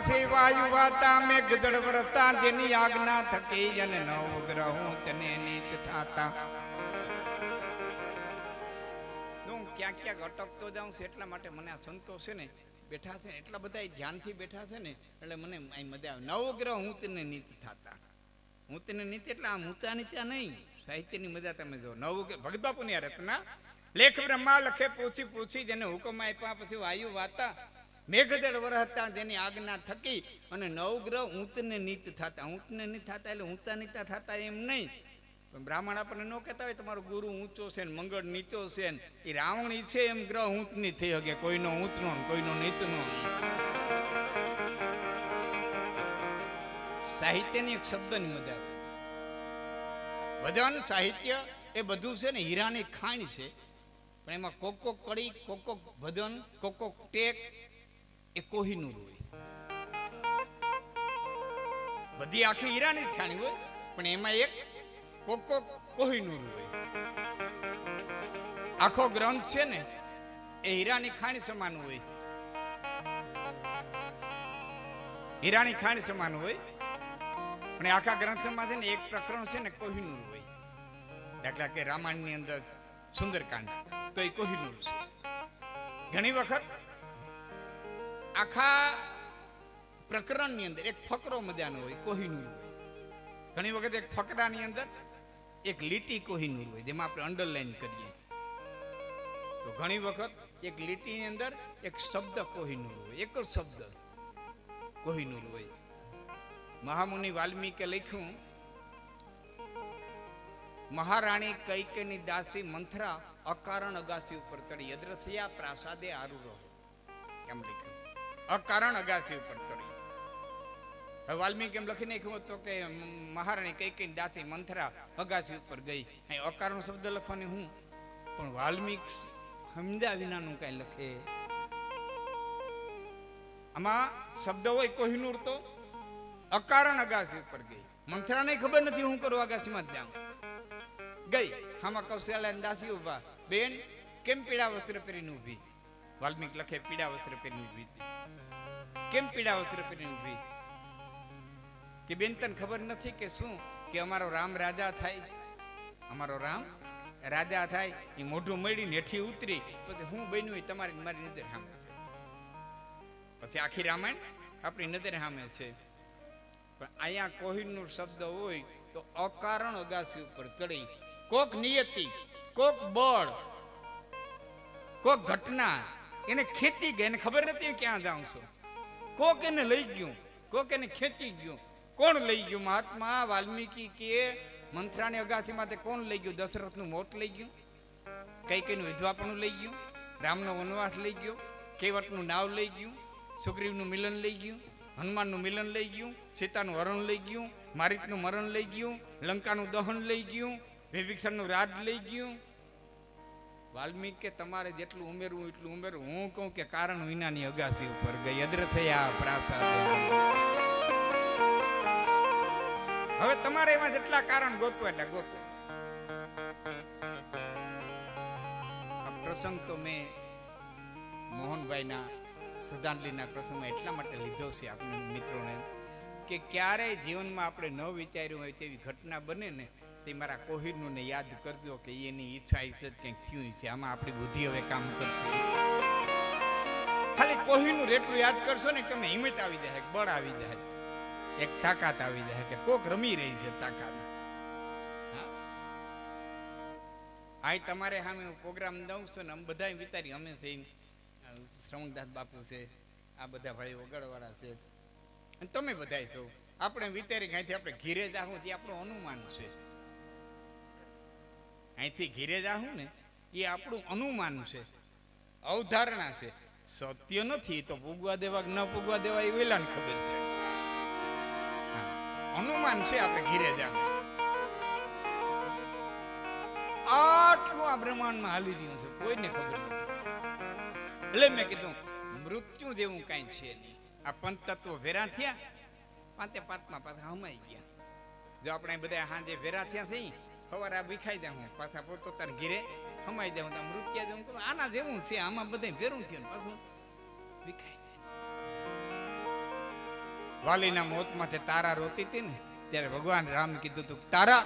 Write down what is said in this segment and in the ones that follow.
પછી વાયુ વાતા મેં ગધડ વ્રતા જેની આજ્ઞા થકી જન નવ ગ્રહો તને નીત થાતા. હું ક્યાંક ક્યાંક અટકતો જાઉં છું, એટલા માટે મને આ સંતોષ છે ને બેઠા છે એટલા બધા ધ્યાનથી બેઠા છે ને, એટલે મને અહીં મજા આવે. નવ ગ્રહ હું તને નીત થાતા. હું તને નીતિ, એટલે આમ ઊંચા નીચા નહીં, સાહિત્યની મજા તમે જો નવ ભગત બાપુની આ રચના. લેખ બ્રહ્મા લખે, પૂછી પૂછી, જેને હુકમ આપ્યા, પછી વાયુ વાતા મેઘદળ વરહતા તેની આજ્ઞા થકી અને નવગ્રહ ઊંચને નીત થતા. ઊંચને નીત થતા એટલે ઊંચા નીતા થતા એમ નહીં. પણ બ્રાહ્મણ આપણને ન કહેતા હોય, તમારો ગુરુ ઊંચો છે ને મંગળ નીચો છે ને. એ રાવણી છે એમ ગ્રહ ઊંચની થઈ શકે, કોઈનો ઊંચનો કોઈનો નીચનો. સાહિત્યની એક શબ્દની મજા. ભજન સાહિત્ય એ બધું છે ને હીરાની ખાણ છે. પણ એમાં કોક કોક કડી કોક કોક ભજન કોક કોક ટેક એ કોહિનૂર હોય. બધી આખી હીરાની જ ખાણી હોય, પણ એમાં એક કોક કોહિનૂર હોય. આખો ગ્રંથ છે ને, એ હીરાની ખાણી સમાન હોય. હીરાની ખાણી સમાન હોય, પણ આખા ગ્રંથમાં છે ને, એક પ્રકરણ છે ને કોહિનૂર હોય. દાખલા કે રામાયણની અંદર સુંદરકાંડ, તો એ કોહિનૂર છે. ઘણી વખત આખા પ્રકરણની અંદર એક ફકરો મજાનો હોય, કોહિનૂર ઘણી વખત એક ફકરાની અંદર એક લીટી કોહિનૂર હોય, જેમાં આપણે અંડરલાઈન કરીએ. તો ઘણી વખત એક લીટીની અંદર એક શબ્દ કોહિનૂર હોય, એક જ શબ્દ કોહિનૂર હોય. મહામુનિ વાલ્મીકે લખ્યું, મહારાણી કૈકેની દાસી મંથરા અકારણ અગાસી ઉપર ચડી, યદ્રથિયા પ્રાસાદે આરુ રહો. કેમ લખ્યું. અકારણ અગાસી ઉપર ચડી હવે વાલ્મીકી એમ લખી નાખ્યું હતું કે મહારાણી કઈ દાસી મંથરા અગાસી ઉપર ગઈ. અહીં અકારણ શબ્દ લખવાની હું? પણ વાલ્મીક સમજ્યા વિનાનું કઈ લખે. આમાં શબ્દ હોય કોહિનૂર તો અકારણ અગાસી ઉપર ગઈ. મંથરાને ખબર નથી હું કરું અગાસીમાં જ જાઉં. ગઈ. હામાં કૌશલ્યા દાસી ઊભા બેન, કેમ પીળા વસ્ત્ર પહેરીને ઊભી? વાલ્મીક લખે પીડા વસ્ત્ર પહેરીને ઊભી હતી કેમ પીડા વસ્ત્ર પહેરીને ઊભી કે બેન, તને ખબર નથી કે શું? કે અમારો રામ રાજા થાય. અમારો રામ રાજા થાય એ મોઢું મળીને હેઠી ઉતરી. પછી હું બન્યું એ તમારી મારી નજર સામે છે. પછી આખી રામાયણ આપણી નજર સામે છે. પણ અહીંયા કોહિનૂર શબ્દ હોય તો અકારણ અગાસી ઉપર ચડી. કોક નિયતિ, કોક બળ, કોક ઘટના. એને ખેતી ગઈ ખબર નથી ક્યાં જાઉં છું કોક એને લઈ ગયું કોક એને ખેંચી ગયું કોણ લઈ ગયું મહાત્મા વાલ્મીકી કે મંથરાની અગાસીમાં તે કોણ લઈ ગયું દશરથનું મોત લઈ ગયું કઈ કઈનું વિધવાપણું લઈ ગયું રામનો વનવાસ લઈ ગયો કેવટનું નાવ લઈ ગયું સુગ્રીવનું મિલન લઈ ગયું હનુમાનનું મિલન લઈ ગયું સીતાનું હરણ લઈ ગયું મારિતનું મરણ લઈ ગયું લંકાનું દહન લઈ ગયું વિભીક્ષણનું રાજ લઈ ગયું વાલ્મીક કે તમારે જેટલું ઉમેરવું એટલું ઉમેરવું હું કહું કે કારણ વિનાની અગાસી ઉપર ગઈ. અદ્ર થયા પ્રાસાદ. હવે તમારે એમાં જેટલા કારણ ગોતવા એટલે ગોતો. આ પ્રસંગ તો મેં મોહનભાઈના શ્રદ્ધાંજલિના પ્રસંગમાં એટલા માટે લીધો છે આપણે મિત્રોને, કે ક્યારેય જીવનમાં આપણે ન વિચાર્યું હોય તેવી ઘટના બને ને તે મારા કોહિરનું ને યાદ કરજો કે એની ઈચ્છા છે કંઈક થયું છે. આમાં આપણી બુદ્ધિ હવે કામ કરતી ખાલી કોહિરનું એટલું યાદ કરશો ને તમે હિંમત આવી જાય, બળ આવી જાય. એક તાકાત આવી જાય કે કોક રમી રહી છે તાકાત. આ તમારે સામે હું પ્રોગ્રામ દઉં છું ને અમે બધા વિચારી અમે થઈને શ્રવણદાસ બાપુ છે, આ બધા ભાઈ વગડવાળા છે. અને તમે બધા છો. આપણે વિચારી કાંઈથી આપણે ઘીરે જાહું તે આપણું અનુમાન છે. અહીંથી ઘીરે જાહું ને, એ આપણું અનુમાન છે, અવધારણા છે. સત્ય નથી તો પૂગવા દેવા ન પૂગવા દેવા, એ વેલાને ખબર છે. અનુમાન છે આપણે ઘીરે જાહું આટલું આ બ્રહ્માંડમાં હાલી રહ્યું છે, કોઈને ખબર નથી. એટલે મેં કીધું, મૃત્યુ જેવું કાંઈ છે નહીં. આ પંચતત્વો ભેરા થયા, પાંચે પાંચમાં પાછા હમાઈ ગયા. જો આપણે બધા હાંજે ભેરા થયા થઈ સવારે આ વિખાઈ દઉં પાછા પોતો તાર ઘીરે હમાઈ દઉં તો મૃત્યુ જેવું કહું આના જેવું છે, આમાં બધે ભેરું થયું પાછું વિખાઈ દે વાલીના મોત માટે તારા રોતી હતી ને, ત્યારે ભગવાન રામ કીધું તું, તારા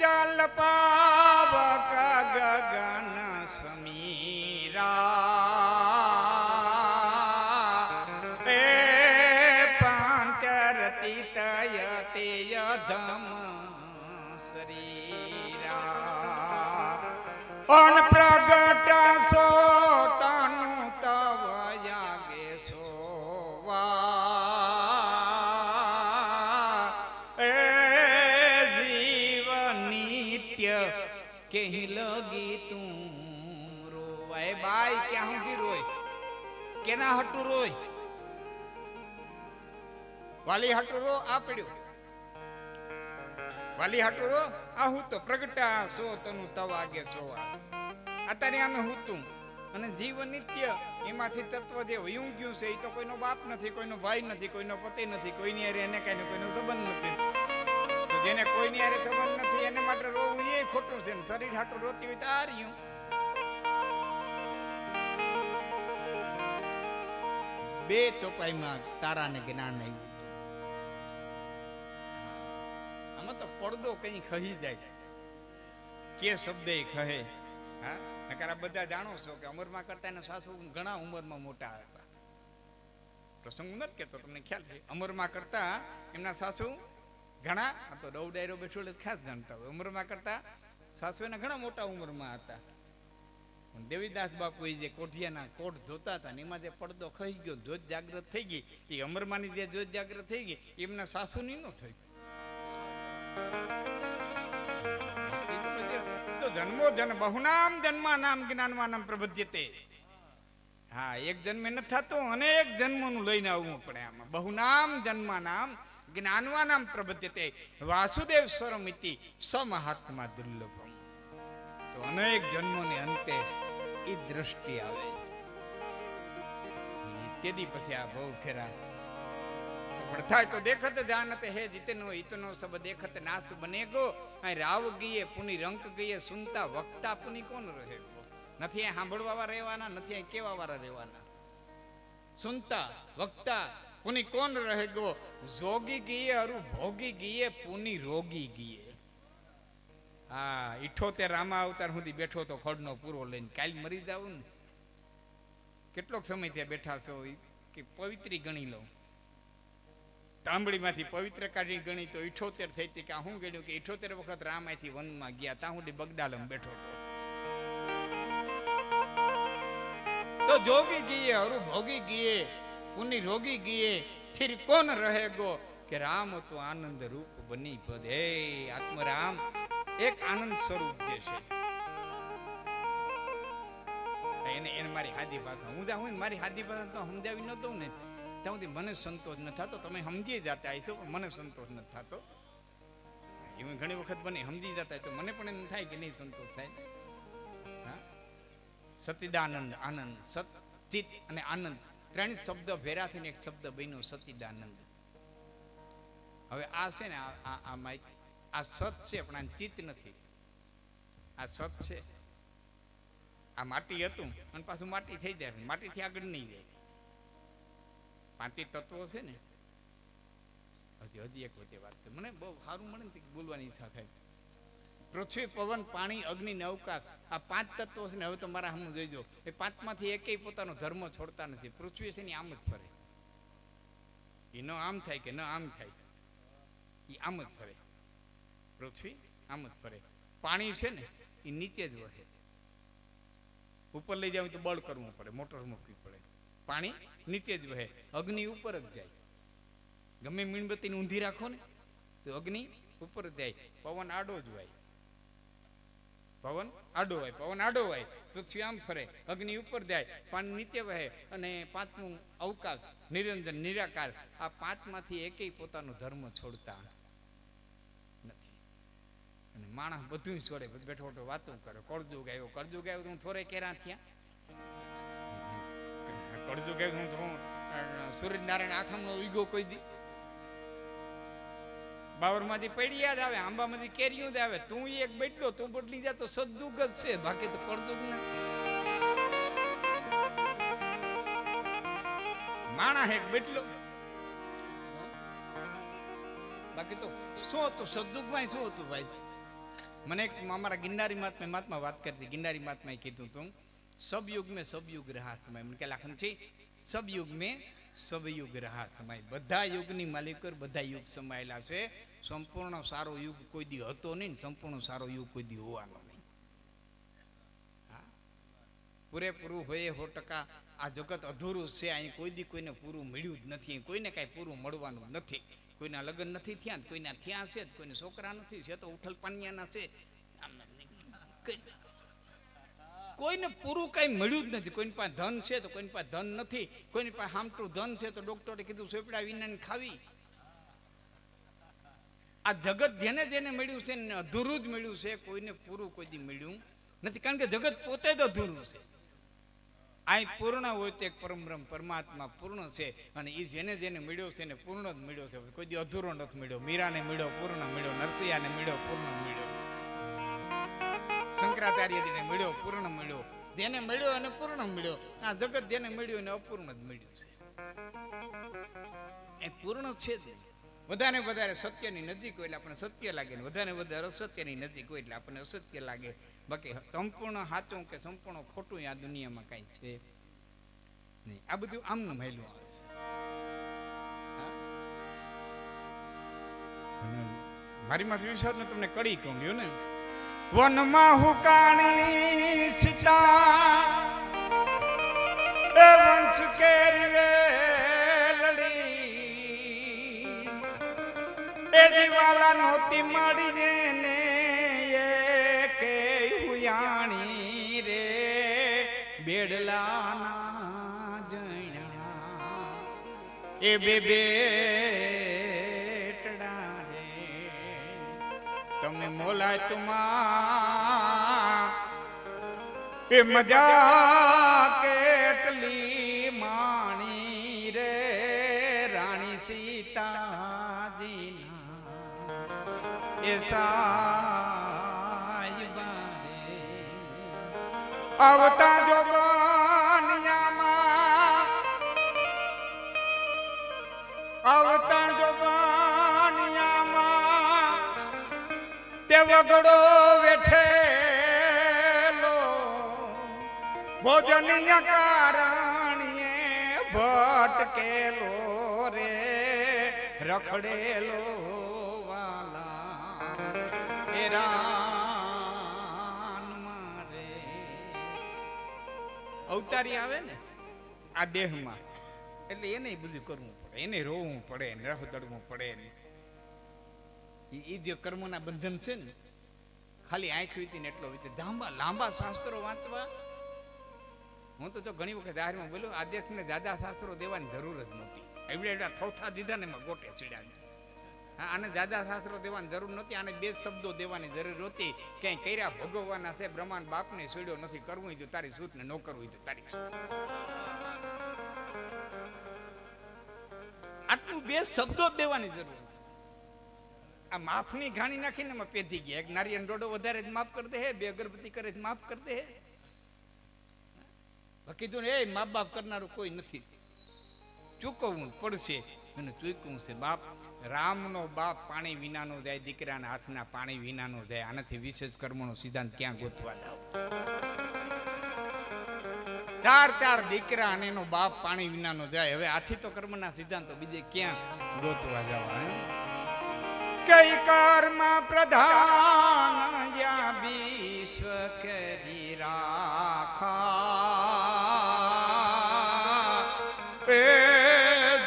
જલ પાવક ગગન સમીરા. કહી લગી તું રોવાય? બાઈ ક્યાં સુધી રોય? કેના હટુ રોય? વાલી હટુ રો, આ વાલી વાલી હાટુરો આ હું તો પ્રગટા સો, તનું તવાગે સોવા. અત્યારે આમે હું તું. અને જીવ નિત્ય, એમાંથી તત્વ જે વયું ગયું છે, એ તો કોઈનો બાપ નથી, કોઈનો ભાઈ નથી, કોઈનો પતિ નથી, કોઈની હારે એને કાંઈ કોઈનો સંબંધ નથી. જેને કોઈની હારે સંબંધ નથી એને માટે રોવું એ ખોટું છે શરીર હાટું રોતી હોય તો બે ચોપાઈમાં તારાને જ્ઞાન આવ્યું આમાં તો પડદો કઈ ખહી જાય. કે શબ્દ એ કહે હા? નકાર બધા જાણો છો કે ઉંમરમાં કરતા એના સાસુ ઘણા ઉંમરમાં મોટા હતા. પ્રસંગ નથી કેતો, તમને ખ્યાલ છે. અમરમાં કરતા એમના સાસુ ઘણા? તો રવ ડાયરો બેઠો એટલે ખાસ જાણતા હોય. ઉંમરમાં કરતા સાસવેના ઘણા મોટા ઉંમરમાં હતા. પણ દેવીદાસ બાપુ એ જે કોઠિયાના કોટ જોતા હતા ને એમાં જે પડદો ખઈ ગયો જોત જાગ્રત થઈ ગઈ. એ અમરમાની જે જોત જાગ્રત થઈ ગઈ, એમના સાસુની ન થઈ. જન્મો જન બહુનામ જન્માનામ જ્ઞાનવાનામ પ્રબધ્યતે હા, એક જન્મે ન થતું અનેક જન્મોનું લઈને આવવું પડે આમાં. બહુનામ જન્માનામ જ્ઞાનવાનામ પ્રબધ્યતે વાસુદેવ સ્વરમિતિ સમહાત્મા દુર્લભમ. તો અનેક જન્મોને અંતે એ દ્રષ્ટિ આવે. તેદી પછી આ બહુ ફેરા. સફળ થાય તો દેખત જાનત હે જીતનો હિતનો સબ દેખત નાસ બનેગો આ રાવ ગીએ પુની રંક ગઈએ સુનતા વક્તા પુની કોણ રહે નથી અહીં સાંભળવા રહેવાના, નથી અહીં કેવા વાળા રહેવાના. સુનતા, વક્તા પુની કોણ રહે ગો? જોગી ગીએ અરુ ભોગી ગીએ, પુની રોગી ગીએ. હા, ઇઠોતેર રામા અવતાર સુધી બેઠો તો ખડનો પૂરો લઈને કાલ મરી જાવ ને. કેટલોક સમય ત્યાં બેઠા છો કે પવિત્રી ગણી લઉં. તાંબડીમાંથી પવિત્ર કાઢી ગણી તો ઇઠોતેર થઈ હતી કે હું ગણ્યું કે ઇઠોતેર વખત રામ અહીંથી વનમાં ગયા, ત્યાં સુધી બગડાલમ બેઠો હતો તો જોગી ગીએ, અરુ ભોગી ગીએ. પુની રોગી ગીએ ફિર કોણ રહે ગો કે રામ તો આનંદ રૂપ બની પદ? આત્મરામ એક આનંદ સ્વરૂપ જે છે. એને એને મારી હાદી ભાષા હું હું મારી હાદી ભાષા તો સમજાવી ન દઉં ને. ત્યાં સુધી મને સંતોષ ન થતો. તમે સમજી જતા આવીશો પણ મને સંતોષ ન થતો. એવું ઘણી વખત બને સમજી જતા તો મને પણ એમ થાય કે નહીં સંતોષ થાય. સતિદાનંદ આનંદ, સત અને આનંદ. ત્રણ શબ્દ ભેરા થઈને એક શબ્દ બન્યો સતિદાનંદ હવે આ છે ને આ માઇક આ સત છે, પણ આ ચિત્ત નથી. આ સત છે. આ માટી હતું, અને પાછું માટી થઈ જાય માટીથી આગળ નહીં જાય. પાંચે તત્વો છે ને. હજી હજી એક વચ્ચે વાત. મને બહુ સારું મળે ને બોલવાની ઈચ્છા થાય. પૃથ્વી, પવન, પાણી, અગ્નિ ને અવકાશ આ પાંચ તત્વો છે ને હવે તો મારા હમ જોઈજો એ પાંચમાંથી એકેય પોતાનો ધર્મ છોડતા નથી. પૃથ્વી છે ને આમ જ ફરે. એ ન આમ થાય કે ન આમ થાય. એ આમ જ ફરે. પૃથ્વી આમ જ ફરે. પાણી છે ને એ નીચે જ વહે. ઉપર લઈ જાવ તો બળ કરવું પડે, મોટર મૂકવી પડે. પાણી નીચે જ વહે. અગ્નિ ઉપર જ જાય. ગમે મીણબત્તીને ઊંધી રાખો ને, તો અગ્નિ ઉપર જાય. પવન આડો જ હોય પવન આડો હોય, પવન આડો હોય, પૃથ્વી આમ ફરે, અગ્નિ ઉપર જાય પાણી નીચે વહે અને પાંચમું અવકાશ, નિરંજન, નિરાકાર, આ પાંચમાંથી એકેય પોતાનો ધર્મ છોડતા નથી. અને માણસ બધું છોડે, બેઠો બેઠો વાતો કરે કરજો ગાયો કળજુગ ગાયો તું થોડે કેરા થયા? કળજુગ ગાયો હું સૂર્યનારાયણ આથમનો ઉગ્યો કોઈ દી? બાવરમાંથી પૈડિયા જ આવે, આંબામાંથી કેરીઓ જ આવે. તું એક બેટલો, તું બદલી જા તો સદુગ જ છે, બાકી તો કળજુગ નથી. માણા એક બેટલો. બાકી તો શું હતું? સદુગમાં શું હતું ભાઈ? મને અમારા ગિરનારી મહાત્મા મહાત્મા વાત કરતી, ગિરનારી મહાત્માએ કીધું તું સબયુગ મેં સબયુગ રહા સમય મને કે લાખન છે. સબયુગ મેં સબ યુગ રહા સમાય. બધા યુગની માલિકર બધા યુગ સમાયેલા છે. સંપૂર્ણ સારો યુગ કોઈ દી હતો નહીં સંપૂર્ણ સારો યુગ કોઈ દી હોવાનો નહીં. પૂરેપૂરું હોય સો ટકા આ જગત અધૂરું છે. અહીં કોઈ દી કોઈને પૂરું મળ્યું જ નથી. કોઈને કાંઈ પૂરું મળવાનું નથી. કોઈના લગ્ન નથી થયા કોઈના થયા છે જ. કોઈને છોકરા નથી. છે તો ઉઠલ પાનિયાના છે. આમ કોઈને પૂરું કાંઈ મળ્યું જ નથી. કોઈની પાસે ધન છે તો કોઈની પાસે ધન નથી. કોઈની પાસે હામટું ધન છે તો ડોક્ટરે કીધું સોપડા વિનાને ખાવી. આ જગત જેને જેને મળ્યું છે એને અધૂરું જ મળ્યું છે. કોઈને પૂરું કોઈ મળ્યું નથી. કારણ કે જગત પોતે જ અધૂરું છે. આ પૂર્ણ હોય તો એક પરમબ્રહ્મ પરમાત્મા પૂર્ણ છે અને એ જેને જેને મળ્યો છે એને પૂર્ણ જ મળ્યો છે. કોઈ અધૂરો નથી મળ્યો. મીરાને મળ્યો, પૂર્ણ મળ્યો. નરસિંહાને મળ્યો, પૂર્ણ મળ્યો. શંકરાચાર્યજીને મળ્યો, પૂર્ણ મળ્યો. જેને મળ્યો અને પૂર્ણ મળ્યો. આ જગત જેને મળ્યું એને અપૂર્ણ જ મળ્યું છે. એ પૂર્ણ છે જ. વધારે વધારે સત્યની નજીક હોય એટલે આપણે સત્ય લાગે ને વધારે વધારે અસત્યની નજીક હોય એટલે આપણને અસત્ય લાગે. બાકી સંપૂર્ણ સાચું કે સંપૂર્ણ ખોટું આ દુનિયામાં કાંઈ છે નહીં. આ બધું આમનું મહેલું આવે છે. મારી માથે વિશ્વાસ તમને કડી કહું ને. વનમાં હુકાણી સીતા. એ વંશ કેરી વેલડી એ દિવાલા નહોતી મળી જેને એ કે હુયાણી રે. બેડલાના જણ્યા એ બે બેટડા એ મજા કેટલી માણી રે રાણી સીતાજીના. એ સાયબા રે આવતા જો આવતા તે વગડો વેઠેલો, ભોજનીય કારણીએ ભટકેલો રે, રખડેલો વાલા મારે અવતારી આવે ને આ દેહમાં, એટલે એને બધું કરવું પડે, એને રોવું પડે ને રહ દડવું પડે ને ઈ જે કર્મોના બંધન છે ને, ખાલી આંખ વીતી ને એટલો વીતી. લાંબા લાંબા શાસ્ત્રો વાંચવા. હું તો જો ઘણી વખત આહારમાં બોલ્યો, આ દેશને દાદા શાસ્ત્રો દેવાની જરૂર જ નહોતી. એવડે એવડા થોથા દીધા ને એમાં ગોટે ચડ્યા આને દાદા શાસ્ત્રો દેવાની જરૂર નહોતી, આને બે શબ્દો દેવાની જરૂર હતી ક્યાંય કર્યા ભોગવવાના છે, બ્રહ્માંડ બાપને છોડ્યો નથી, કરવું તો તારી સૂટ ને ન કરવું તો તારી આટલું બે શબ્દો દેવાની જરૂર. આ માફની ઘાણી નાખીને એમાં પેધી ગયા. એક નારિયેળ ડોડો વધારે જ માફ કરી દે હે, બે અગરબત્તી કરે જ માફ કરી દે હે. બાકી ને, એ મા બાપ કરનારું કોઈ નથી. ચૂકવવું પડશે. અને ચૂકવું છે, બાપ, રામનો બાપ પાણી વિનાનો જાય, દીકરાના હાથના પાણી વિનાનો જાય. આનાથી વિશેષ કર્મનો સિદ્ધાંત ક્યાં ગોતવા જાવ ચાર ચાર દીકરા અને એનો બાપ પાણી વિનાનો જાય. હવે આથી તો કર્મના સિદ્ધાંતો બીજે ક્યાં ગોતવા જવા કઈ કારમાં પ્રધાન યા વિશ્વ કરી રાખા એ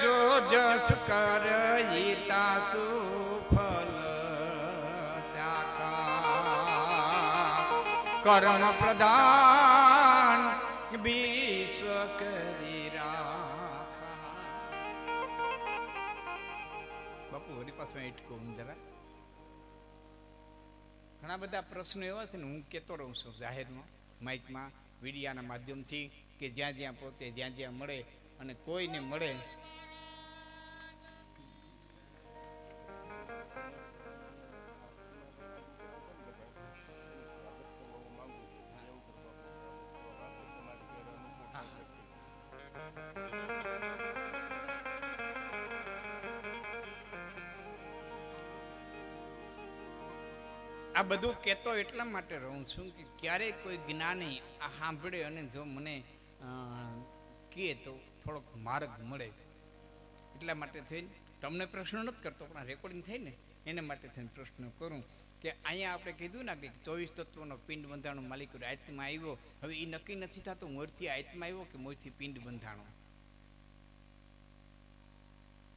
જો જસ કર ઈતા સુફલ ચાખા કર્મ પ્રધાન વિશ્વ કરી રાખા બાપુ વળી પાછું અહીં હું જરા. ઘણા બધા પ્રશ્નો એવા છે ને, હું કહેતો રહું છું જાહેરમાં માઇકમાં મીડિયાના માધ્યમથી, કે જ્યાં જ્યાં પોતે જ્યાં જ્યાં મળે અને કોઈને મળે આ બધું કહેતો એટલા માટે રહું છું કે ક્યારેય કોઈ જ્ઞાની આ સાંભળે અને જો મને કહે તો થોડોક માર્ગ મળે. એટલા માટે થઈને તમને પ્રશ્ન નથી કરતો, પણ રેકોર્ડિંગ થઈને એના માટે થઈને પ્રશ્ન કરું કે અહીંયા આપણે કીધું ને કે ચોવીસ તત્વોનો પિંડ બંધાણો માલિક આયતમાં આવ્યો. હવે એ નક્કી નથી થતું મોરથી આયતમાં આવ્યો કે મોરથી પિંડ બંધાણો?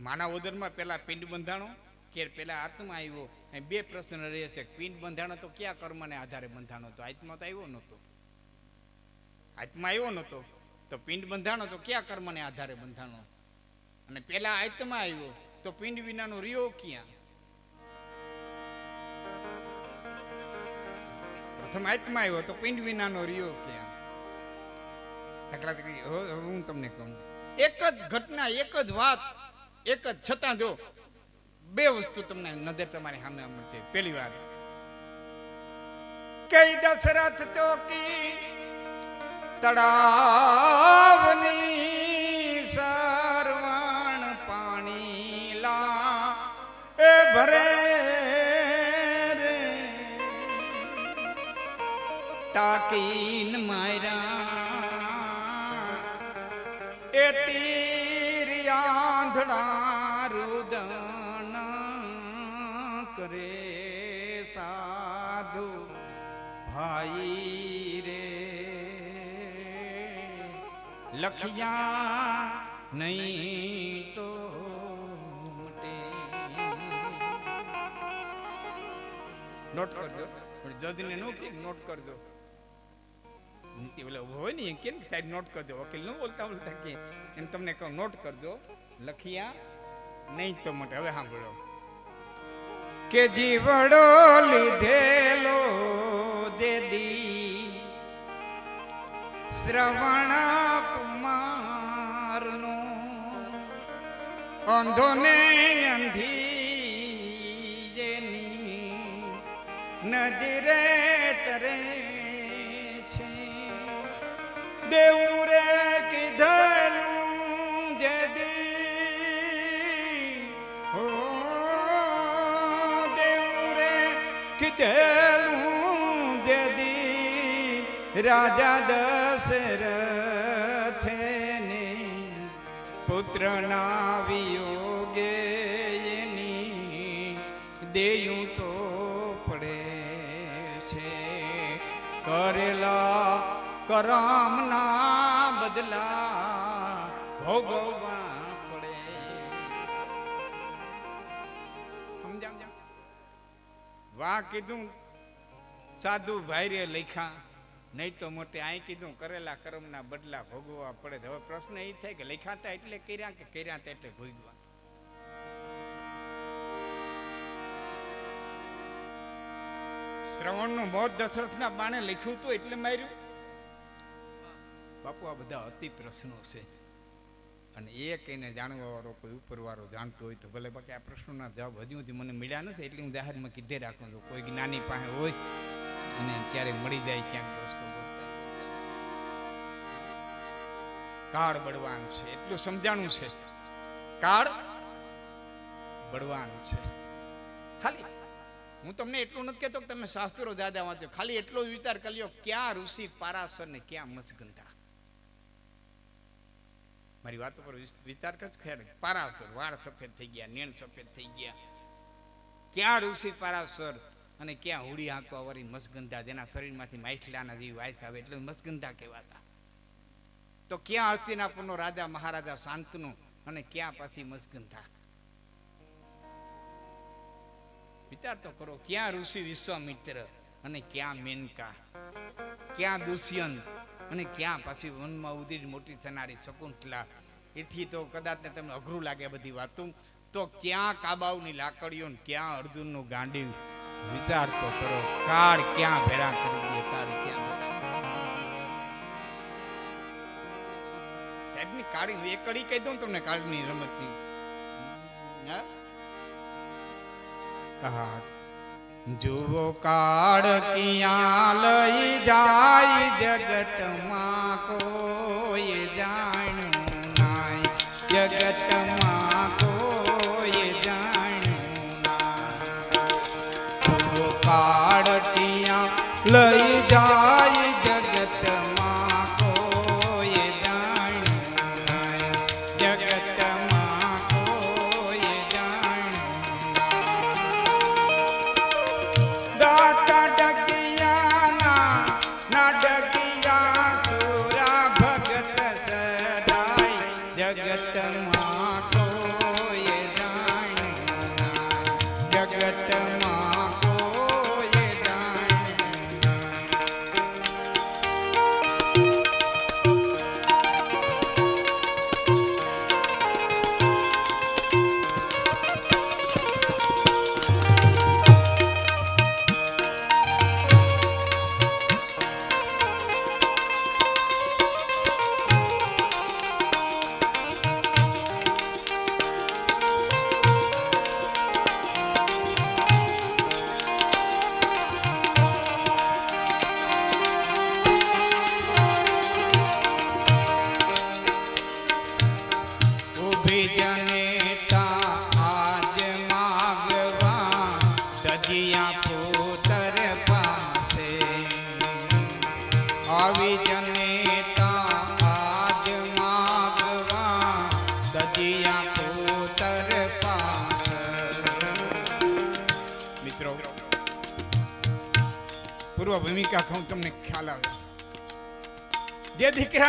માનવ ઉદરમાં પહેલાં પિંડ બંધાણો કે પેલા આત્મા આવ્યો બે પ્રશ્ન રહે છે. પિંડ બંધાણો તો કયા કર્મને આધારે બંધાણો હતો આત્મા તો આવ્યો નહોતો. આત્મા આવ્યો નહોતો. તો પિંડ બંધાણો તો કયા કર્મને આધારે બંધાણો? અને પેલા આત્મા આવ્યો, તો પિંડ વિનાનો રિયો ક્યાં? પ્રથમ આત્મા આવ્યો, તો પિંડ વિનાનો રિયો ક્યાં? દાખલા હું તમને કહું. એક જ ઘટના, એક જ વાત, એક જ છતાં જો બે વસ્તુ તમને નજર તમારી સામે મળશે પહેલી વાર. કઈ દશરથ ચોકી તળાવની લખિયા નહીં તો. નોટ કરજો. જજને નો કે નોટ કરજો. ઊભો હોય ને કે સાહેબ નોટ કરજો. વકીલ ન બોલતા બોલતા કે, એમ તમને કહું નોટ કરજો. લખિયા નહીં તો મટે. હવે સાંભળો. કે જીવડો લીધેલો દેદી શ્રવણ અંધો ને અંધી જેની નજરે તરે છે. દેવું રે કીધેલું જદી હો, દેવું રે જદી રાજા દશરથે પુત્ર ના કરમના બદલા ભોગવવા પડે. વાહ, કીધું સાધુ ભાઈ લખ્યા. નહીં તો મોટે અહીં કીધું કરેલા કર્મના બદલા ભોગવવા પડે. હવે પ્રશ્ન એ થાય કે લખાતા એટલે કર્યા કે કર્યા તા એટલે ભોગવા શ્રવણનું મોત દશરથના બાણે લખ્યું હતું એટલે માર્યું? બાપુ, આ બધા અતિ પ્રશ્નો છે. અને એ કહીને જાણવાવાળો કોઈ ઉપરવાળો જાણતો હોય તો ભલે બાકી આ પ્રશ્નોના જવાબ હજુ સુધી મને મળ્યા નથી, એટલે હું જાહેરમાં કીધે રાખું છું. કોઈ જ્ઞાની પાસે હોય અને ક્યારે મળી જાય ક્યાંક રસ્તો કાળ બળવાન છે. એટલું સમજાણું છે. કાળ બળવાન છે. ખાલી હું તમને એટલું નથી કહેતો કે તમે શાસ્ત્રો દાદા વાંચો. ખાલી એટલો વિચાર કરી લ્યો ક્યાં ઋષિ પારાસર ને ક્યાં મસ્ગંધા? મારી વાત પર વિચાર કર ખેર. પારાશર વાળ સફેદ થઈ ગયા, નેણ સફેદ થઈ ગયા. ક્યાં ઋષિ પારાશર અને ક્યાં હુડી હાંકવા વાળી મસગંધા જેના શરીરમાંથી માછલાના જેવી વાયસ આવે એટલે મસગંધા કહેવાતા. તો ક્યાં હસ્તિનાપુરનો રાજા મહારાજા શાંતનું અને ક્યાં પાછી મસગંધા? વિચાર તો કરો, ક્યાં ઋષિ વિશ્વામિત્ર અને ક્યાં મેનકા? ક્યાં દુષ્યંત? અને ક્યાં પાછી વનમાં ઉદીર મોટી થનારી શકુંતલા. એથી તો કદાચ ને તમને અઘરું લાગે બધી વાતો. તો ક્યાં કાબાવની લાકડીઓ ને ક્યાં અર્જુનનું ગાંડી વિચાર તો કરો. કાળ ક્યાં ભેરા કરી દે? કાળ ક્યાં સાહેબની કાળી એકડી કડી કહી દઉં તમને કાળની રમતની. હા જુઓ કાળ કિયાં લઈ જાય જગતમાં કોઈ.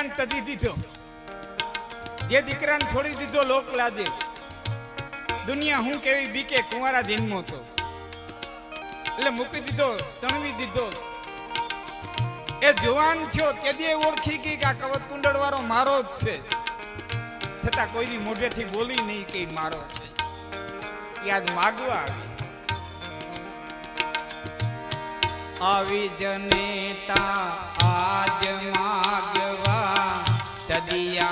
દીકરાને તજી દીધો. જે દીકરાને છોડી દીધો, લોક લાદે. દુનિયા હું કેવી બીકે, કુંવારા જન્મો તો. એટલે મૂકી દીધો, તણવી દીધો. એ જુવાન થયો, તે દે ઓળખી ગઈ કે આ કવત કુંડળ વાળો મારો જ છે. છતાં કોઈ દી મોઢેથી બોલી નહીં કે મારો છે. આજ માગવા આવી. આવી જનેતા આજ માગવા तदिया